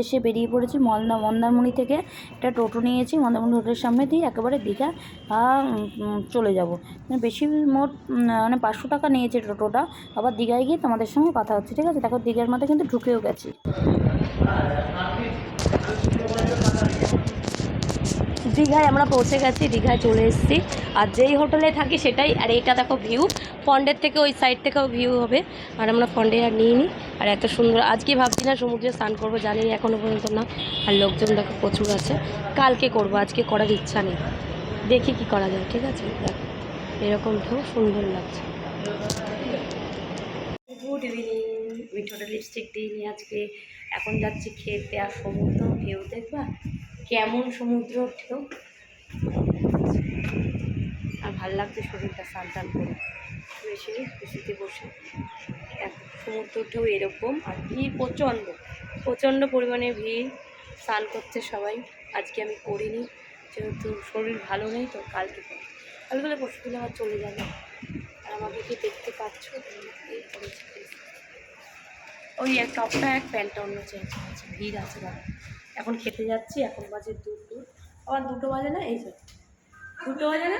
উদ্দেশ্যে বেরিয়ে পড়েছি মন্দা মন্দারমণি থেকে একটা টোটো নিয়েছি, মন্দারমণি হোটেলের সামনে দিয়ে একেবারে দীঘা চলে যাব। বেশি মোট মানে পাঁচশো টাকা নিয়েছে টোটোটা, আবার দীঘায় গিয়ে তোমাদের সঙ্গে কথা হচ্ছে, ঠিক আছে? দেখো দীঘার মধ্যে কিন্তু ঢুকেও গেছি। দীঘায় আমরা পৌঁছে গেছি, দীঘায় চলে এসেছি। আর যেই হোটেলে থাকি সেটাই, আর এইটা দেখো ভিউ ফন্ডের থেকে ওই সাইড থেকেও ভিউ হবে। আর আমরা ফন্ডে আর নিই আর এত সুন্দর আজকে ভাবছি না সমুদ্রে স্নান করব জানি না এখনও পর্যন্ত না। আর লোকজন দেখো প্রচুর আছে। কালকে করব, আজকে করার ইচ্ছা নেই। দেখি কি করা যায়, ঠিক আছে? দেখো, এরকম ঢেউ সুন্দর লাগছে। গুড ইভিনিং মিঠোটা লিপস্টিক দিইনি আজকে এখন যাচ্ছি খেতে আর সমুদ্র, ঢেউ, দেখবা? কেমন সমুদ্র ঢেউ। আর ভালো লাগছে শরীরটা স্নান টান করে। বেশি বেশিতে বসে। সমুদ্র ঢেউ এরকম আর ভিড় প্রচণ্ড। প্রচণ্ড পরিমাণে ভিড়, স্নান করছে সবাই। আজকে আমি করিনি, যেহেতু শরীর ভালো নেই, তো কালকে করব কালকে হলে পরশু দিলে আবার চলে যাবে। আর আমাকে কি দেখতে পাচ্ছ? ওই এক টপটা এক, প্যান্টটা অন্য চেঞ্জ ভিড় আছে দাদা এখন খেতে যাচ্ছি এখন বাজে দুটো আবার দুটো বাজে না? এই যে দুটো বাজে না?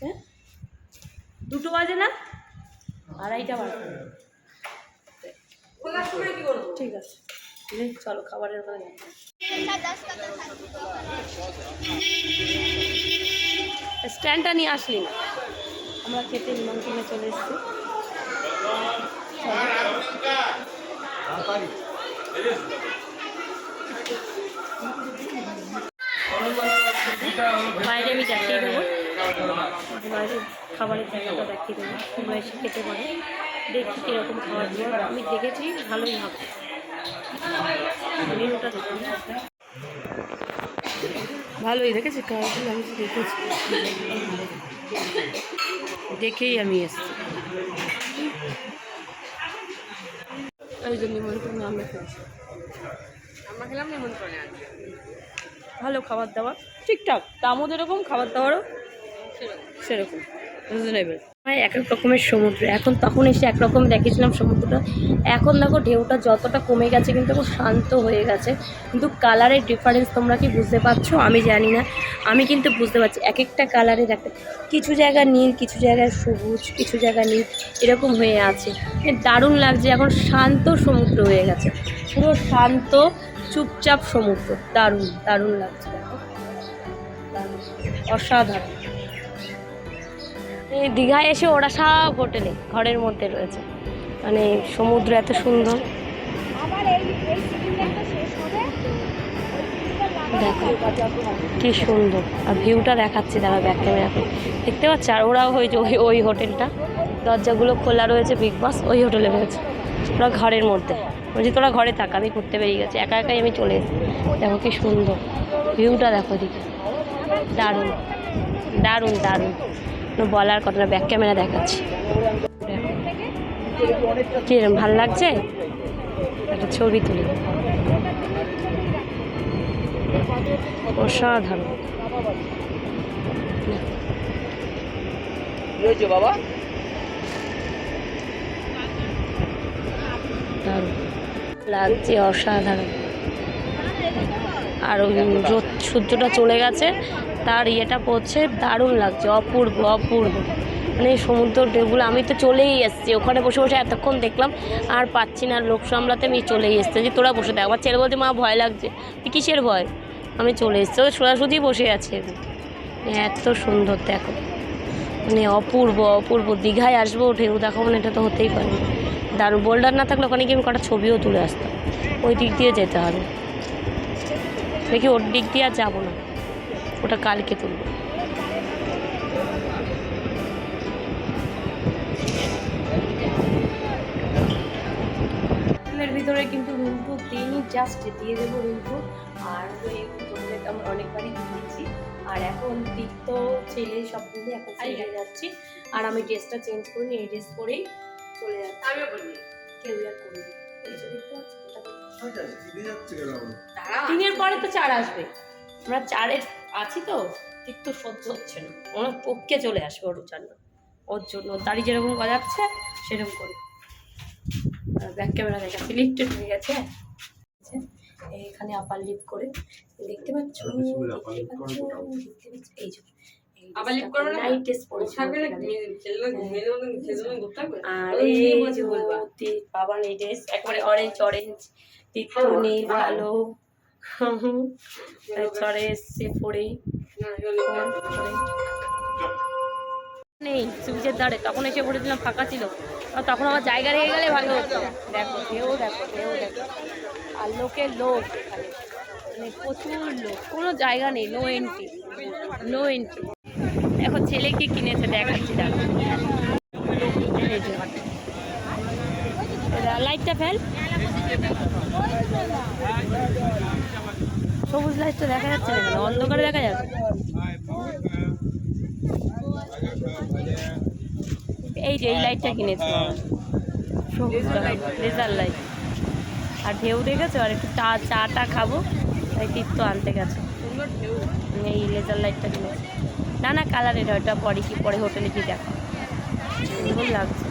হ্যাঁ? দুটো বাজে না? আড়াইটা বাজে। ঠিক আছে। চলো খাবারের কথা স্ট্যান্ডটা নিয়ে আসলি না? আমরা খেতে নিমন্ত্রণে চলে এসেছি। বাইরে বাইরে খাবারের জায়গাটা দেখিয়ে দেবো। তোমরা এসে খেতে পারো। দেখি কীরকম খাবার দাবার আমি দেখেছি ভালোই হবে। মেনুটা দেখুন ভালোই দেখেছি খাবারগুলো আমি দেখেছি। দেখেই আমি এসেছি। ওই জন্য নিমন্ত্রণ আমরা খেয়েছি। আমরা খেলাম নিমন্ত্রণে ভালো খাবার দাবার। ঠিকঠাক দামও যেরকম খাবার দাবারও সেরকম। রিজনেবল এক এক রকমের সমুদ্র। এখন তখন এসে একরকম দেখেছিলাম সমুদ্রটা। এখন দেখো, ঢেউটা যতটা কমে গেছে কিন্তু খুব শান্ত হয়ে গেছে। কিন্তু কালারের ডিফারেন্স তোমরা কি বুঝতে পারছ? আমি জানি না। আমি কিন্তু বুঝতে পারছি। এক একটা কালারের একটা কিছু জায়গা নীল, কিছু জায়গায় সবুজ, কিছু জায়গা নীল, এরকম হয়ে আছে। মানে দারুণ লাগছে। এখন শান্ত সমুদ্র হয়ে গেছে। পুরো শান্ত, চুপচাপ সমুদ্র। দারুণ দারুণ লাগছে। দেখো। অসাধারণ। দীঘায় এসে ওরা সব হোটেলে ঘরের মধ্যে রয়েছে। মানে সমুদ্র এত সুন্দর। দেখো। কি সুন্দর। আর ভিউটা দেখাচ্ছি দাঁড়া ব্যাক ক্যামেরাতে দেখতে পাচ্ছ? আর ওরাও ওই যে ওই ওই হোটেলটা। দরজাগুলো খোলা রয়েছে বিগ বাস ওই হোটেলে রয়েছে। ওরা ঘরের মধ্যে। বলছি তোরা ঘরে থাক আমি ঘুরতে বেরিয়ে গেছি। একা একাই আমি চলে এসেছি। দেখো কি সুন্দর। ভিউটা দেখো দিকে দারুণ। দারুণ দারুণ। বলার কথা ব্যাক ক্যামেরা দেখাচ্ছি। দেখো। কিরম ভালো লাগছে? একটা ছবি তুলি। অসাধারণ। বাবা। লাগছে অসাধারণ। আর ওই রোদ সূর্যটা চলে গেছে। তার ইয়েটা পড়ছে, দারুণ লাগছে, অপূর্ব অপূর্ব। মানে সমুদ্র ঢেউগুলো, আমি তো চলেই এসেছি। ওখানে বসে বসে এতক্ষণ দেখলাম, আর পাচ্ছি না, লোক সামলাতে আমি চলেই এসেছি। যে তোরা বসে দেখ, আমার ছেলে বলতে মা, ভয় লাগছে। কিসের ভয়? আমি চলে এসছি। ওদের সোজাসুজি বসে আছে এত সুন্দর, দেখো। মানে অপূর্ব অপূর্ব। দীঘায় আসব, ঢেউ দেখো মানে এটা তো হতেই পারে না। দারুণ, বোল্ডার না থাকলে ওখানে গিয়ে আমি কটা ছবিও তুলে আসতাম। ওই দিক দিয়ে যেতে হবে। দেখি ওর দিক দিয়ে আর যাব না। ওটা কালকে তুলবো। ভিতরে কিন্তু রুম টু দিনই জাস্ট দিয়ে দেবো রুম টু আর ওই হোটেলে তো আমরা অনেকবারই ঘুরেছি আর এখন তীর্থ ছেলে সব মিলে এখন চলে যাচ্ছি। আর আমি ড্রেসটা চেঞ্জ করিনি এই ড্রেস পরেই চলে যাচ্ছি। আমিও বলি কেউ আর করিনি তিনের পরে তো চার আসবে। আমরা চারে আছি তো ঠিক তো সহ্য হচ্ছে না ওরা পক্ষে চলে আসবে ওর জন্য ওর জন্য দাড়ি যেরকম গজাচ্ছে সেরকম করে ব্যাক ক্যামেরা দেখাচ্ছি লিফটে হয়ে গেছে এখানে আপার লিফট করে দেখতে পাচ্ছ দেখতে পাচ্ছ এই যে আবার lift করবে না? লাইট টেস্ট পড়েছে থাকবে না আর এই যে বাবা এই ড্রেস একবারে অরেঞ্জ অরেঞ্জ তিতুনি ভালো চড়ে এসছে পরে নেই সুইচের ধারে। তখন এসে পড়েছিলাম ফাঁকা ছিল। আর তখন আমার জায়গা রেখে গেলে ভালো হতো। দেখো ঢেউ দেখো ঢেউ দেখো। আর লোকের লোক মানে প্রচুর লোক। কোনো জায়গা নেই নো এন্ট্রি নো এন্ট্রি এখন ছেলেকে কিনেছে দেখাচ্ছি দেখো লাইটটা ফেল। সবুজ লাইট তো দেখা যাচ্ছে না? অন্ধকারে দেখা যাচ্ছে। এই যে এই লাইটটা কিনেছি। সবুজ লেজার লাইট আর ঢেউ দেখেছ? আর একটু চা চাটা খাব। তাই তীর্থ আনতে গেছে। এই লেজার লাইটটা কিনেছি। না না কালারের ওটা পরে কি পরে হোটেলে কি দেখো। লাগছে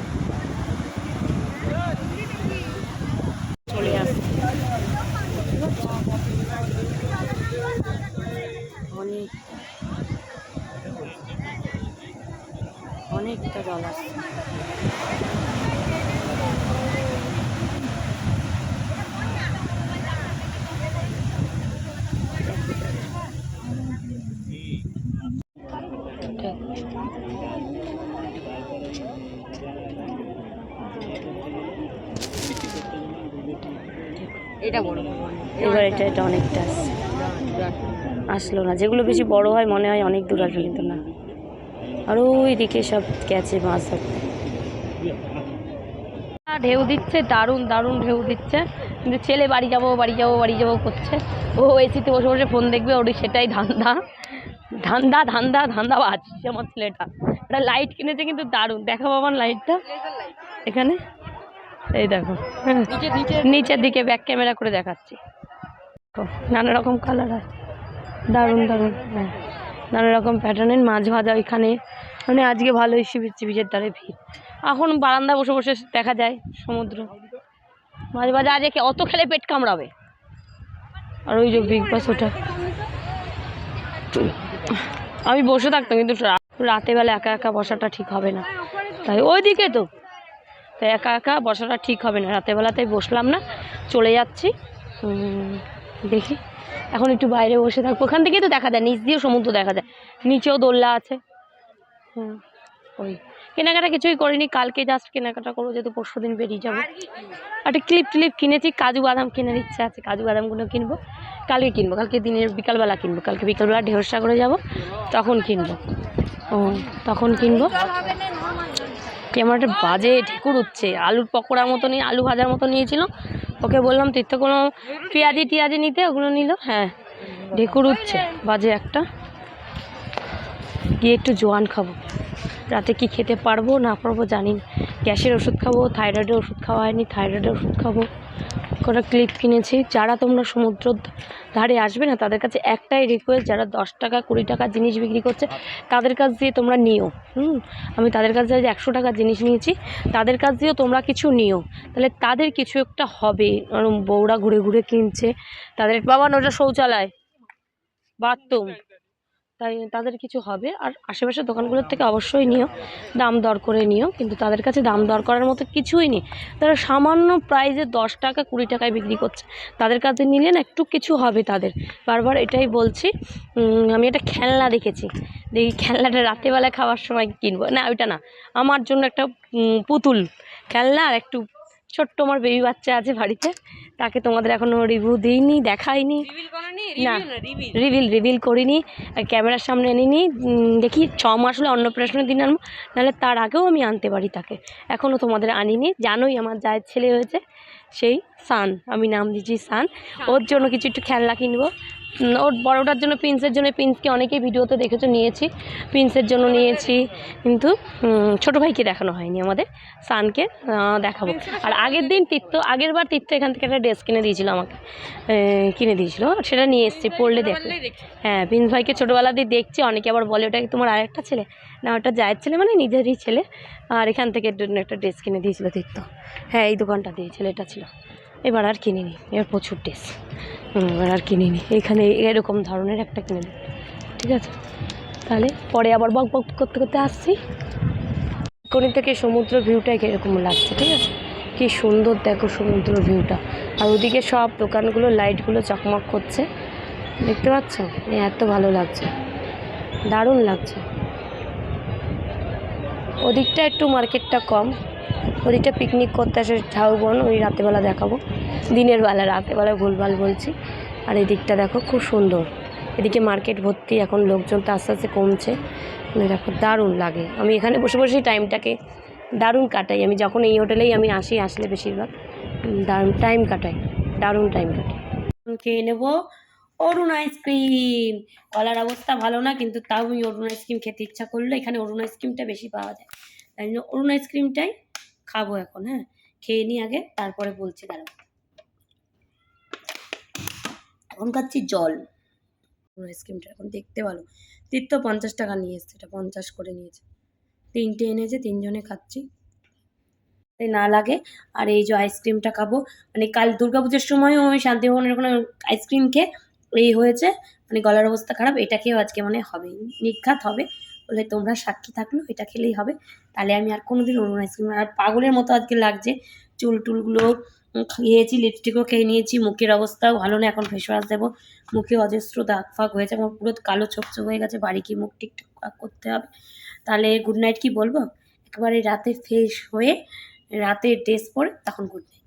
চলে আসছে অনেক অনেকটা এটা এবার এটা এটা অনেকটা আসলো না। যেগুলো বেশি বড় হয়, মনে হয় অনেক দূর আসবে কিন্তু আর ওইদিকে সব গেছে মাছ ধরতে। ঢেউ দিচ্ছে, দারুণ দারুণ ঢেউ দিচ্ছে। কিন্তু ছেলে বাড়ি যাব বাড়ি যাব বাড়ি যাব করছে। ও এসিতে বসে বসে ফোন দেখবে ওর সেটাই ধান্দা। ধান্দা ধান্দা ধান্দা বাজছে আমার ছেলেটা। একটা লাইট কিনেছে কিন্তু দারুণ। দেখাবো আমার লাইটটা এখানে? এই দেখো। নিচে নিচে নিচের দিকে ব্যাক ক্যামেরা করে দেখাচ্ছি। নানা রকম কালার হয় দারুণ দারুণ হ্যাঁ। নানা রকম প্যাটার্নের মাছ ভাজা ওইখানে। মানে আজকে ভালোই শিবির চিবিচের ধারে ভিড় এখন বারান্দা বসে বসে দেখা যায় সমুদ্র। মাছ ভাজা আজকে অত খেলে পেট কামড়াবে। আর ওই যে বিগ বাস ওটা। আমি বসে থাকতাম কিন্তু বেলা একা একা বসাটা ঠিক হবে না। তাই ওইদিকে তো। তাই একা একা বসাটা ঠিক হবে না। রাতের বেলাতেই বসলাম না। চলে যাচ্ছি। দেখি। এখন একটু বাইরে বসে থাকব। ওখান থেকেই তো দেখা যায়, নিচ দিয়েও সমুদ্র দেখা যায়। নিচেও দোল্লা আছে। হুম, ওই কেনাকাটা কিছুই করিনি। কালকে জাস্ট কেনাকাটা করব, যেহেতু পরশু দিন বেরিয়ে যাব। একটা ক্লিপ টিলিপ কিনেছি, কাজু বাদাম কেনার ইচ্ছা আছে। কাজু বাদামগুলো কিনবো। কালকে কিনবো, কালকে দিনের বিকালবেলা কিনবো। কালকে বিকালবেলা ঢেউর সাগরে যাব, তখন কিনবো। ও, তখন কিনবো। কেমন একটা বাজে ঢেকুর উঠছে। আলুর পকোড়ার মতো নিয়ে আলু ভাজার মতো নিয়েছিল। ওকে বললাম তীর্থ কোনো পেঁয়াজি টিয়াজি নিতে, ওগুলো নিল? হ্যাঁ। ঢেকুর উঠছে, বাজে একটা। গিয়ে একটু জোয়ান খাব। রাতে কি খেতে পারব না পারব জানি গ্যাসের ওষুধ খাব, থাইরয়েডের ওষুধ খাওয়া হয়নি, থাইরয়েডের ওষুধ খাব। কটা ক্লিপ কিনেছি। যারা তোমরা সমুদ্র ধারে আসবে না, তাদের কাছে একটাই রিকোয়েস্ট যারা দশ টাকা, কুড়ি টাকা জিনিস বিক্রি করছে, তাদের কাছ দিয়ে তোমরা নিও। হুম? আমি তাদের কাছে যে একশো টাকার জিনিস নিয়েছি, তাদের কাছ দিয়েও তোমরা কিছু নিও। তাহলে তাদের কিছু একটা হবে। বউরা ঘুরে ঘুরে কিনছে। তাদের বাবা, ওটা শৌচালয়। বাথরুম। তাই তাদের কিছু হবে। আর আশেপাশের দোকানগুলোর থেকে অবশ্যই নিও। দাম দর করে নিও। কিন্তু তাদের কাছে দাম দর করার মতো কিছুই নেই। তারা সামান্য প্রাইজে দশ টাকা কুড়ি টাকায় বিক্রি করছে। তাদের কাছে নিলে না একটু কিছু হবে তাদের। বারবার এটাই বলছি। আমি একটা খেলনা দেখেছি। দেখি খেলনাটা রাতেরবেলা খাওয়ার সময় কিনবো। না ওইটা না। আমার জন্য একটা পুতুল খেলনা আর একটু ছোট্ট আমার বেবি বাচ্চা আছে বাড়িতে। তাকে তোমাদের এখনও রিভিউ দিইনি দেখাইনি। না। রিভিল রিভিল করিনি। ক্যামেরার সামনে আনিনি। দেখি ছ মাস হলে অন্নপ্রাশনের দিন আনব নাহলে তার আগেও আমি আনতে পারি তাকে। এখনও তোমাদের আনিনি। জানোই আমার জায়ের ছেলে হয়েছে সেই সান। আমি নাম দিয়েছি সান। ওর জন্য কিছু একটু খেলনা কিনবো। ওর বড়োটার জন্য প্রিন্সের জন্য প্রিন্সকে অনেকেই ভিডিওতে দেখেছ নিয়েছি। প্রিন্সের জন্য নিয়েছি কিন্তু ছোটো ভাইকে দেখানো হয়নি আমাদের সানকে দেখাবো। আর আগের দিন তীর্থ আগের বার তীর্থ এখান থেকে একটা ড্রেস কিনে দিয়েছিল আমাকে কিনে দিয়েছিল সেটা নিয়ে এসেছি পড়লে দেখো হ্যাঁ প্রিন্স ভাইকে ছোটোবেলা দিয়ে দেখছি অনেকে আবার বলে ওটা তোমার আরেকটা ছেলে? না ওটা জায়ের ছেলে মানে নিজেরই ছেলে আর এখান থেকে একটা ড্রেস কিনে দিয়েছিল তীর্থ। হ্যাঁ এই দোকানটা দিয়ে ছেলেটা ছিল। এবার আর কিনিনি এবার প্রচুর ড্রেস আর কিনিনি এখানে এরকম ধরনের একটা কিনে ঠিক আছে? তাহলে পরে আবার বক বক করতে করতে আসছি। কোনি থেকে সমুদ্র ভিউটা এরকম লাগছে, ঠিক আছে? কি সুন্দর দেখো সমুদ্র ভিউটা আর ওদিকে সব দোকানগুলো, লাইটগুলো চকমক করছে। দেখতে পাচ্ছ? এত ভালো লাগছে। দারুণ লাগছে। ওদিকটা একটু মার্কেটটা কম। ওদিকটা পিকনিক করতে আসে ঝাউবন ওই রাতেবেলা দেখাবো। দিনের বেলা, রাতেবেলা ভুলভাল বলছি। আর এদিকটা দেখো, খুব সুন্দর। এদিকে মার্কেট ভর্তি, এখন লোকজন তো আস্তে আস্তে কমছে। মানে দেখো, দারুণ লাগে। আমি এখানে বসে বসেই টাইমটাকে দারুণ কাটাই। আমি যখন এই হোটেলেই আমি আসি, আসলে বেশিরভাগ দারুণ টাইম কাটাই। দারুণ টাইম কাটাই। খেয়ে নেব। অরুণ আইসক্রিম কলার অবস্থা ভালো না, কিন্তু তাও আমি অরুণ আইসক্রিম খেতে ইচ্ছা করল। এখানে অরুণ আইসক্রিমটা বেশি পাওয়া যায়। তাই জন্য অরুণ আইসক্রিমটাই খাব এখন হ্যাঁ? খেয়ে নিই আগে, তারপরে বলছি, দাঁড়াও। এখন খাচ্ছি জল। আইসক্রিমটা, এখন দেখতে ভালো। তীর্থ পঞ্চাশ টাকা নিয়ে এসছে, এটা পঞ্চাশ করে নিয়েছে। তিনটে এনেছে, তিনজনে খাচ্ছি। না লাগে, আর এই যে আইসক্রিমটা খাব মানে কাল দুর্গাপুজোর সময়ও আমি শান্তিভবনের ওখানে আইসক্রিম খেয়ে, এই হয়েছে মানে গলার অবস্থা খারাপ, এটা খেয়েও আজকে মানে হবে নিঘাত হবে। বলে তোমরা সাক্ষী থাকল এটা খেলেই হবে। তাহলে আমি আর কোনোদিন অরুণ আইসক্রিম আর পাগলের মতো আজকে লাগছে। চুল টুলগুলো খেয়েছি লিপস্টিকও খেয়ে নিয়েছি। মুখের অবস্থাও ভালো না, এখন ফেস ওয়াশ দেবো। মুখে অজস্র দাগ ফাগ হয়েছে, আমার পুরো কালো ছোপছোপ হয়ে গেছে। বাড়ি কি মুখ ঠিকঠাক করতে হবে। তাহলে গুড নাইট কি বলব? একেবারে রাতে ফ্রেশ হয়ে, রাতে ড্রেস পরে, তখন গুড নাইট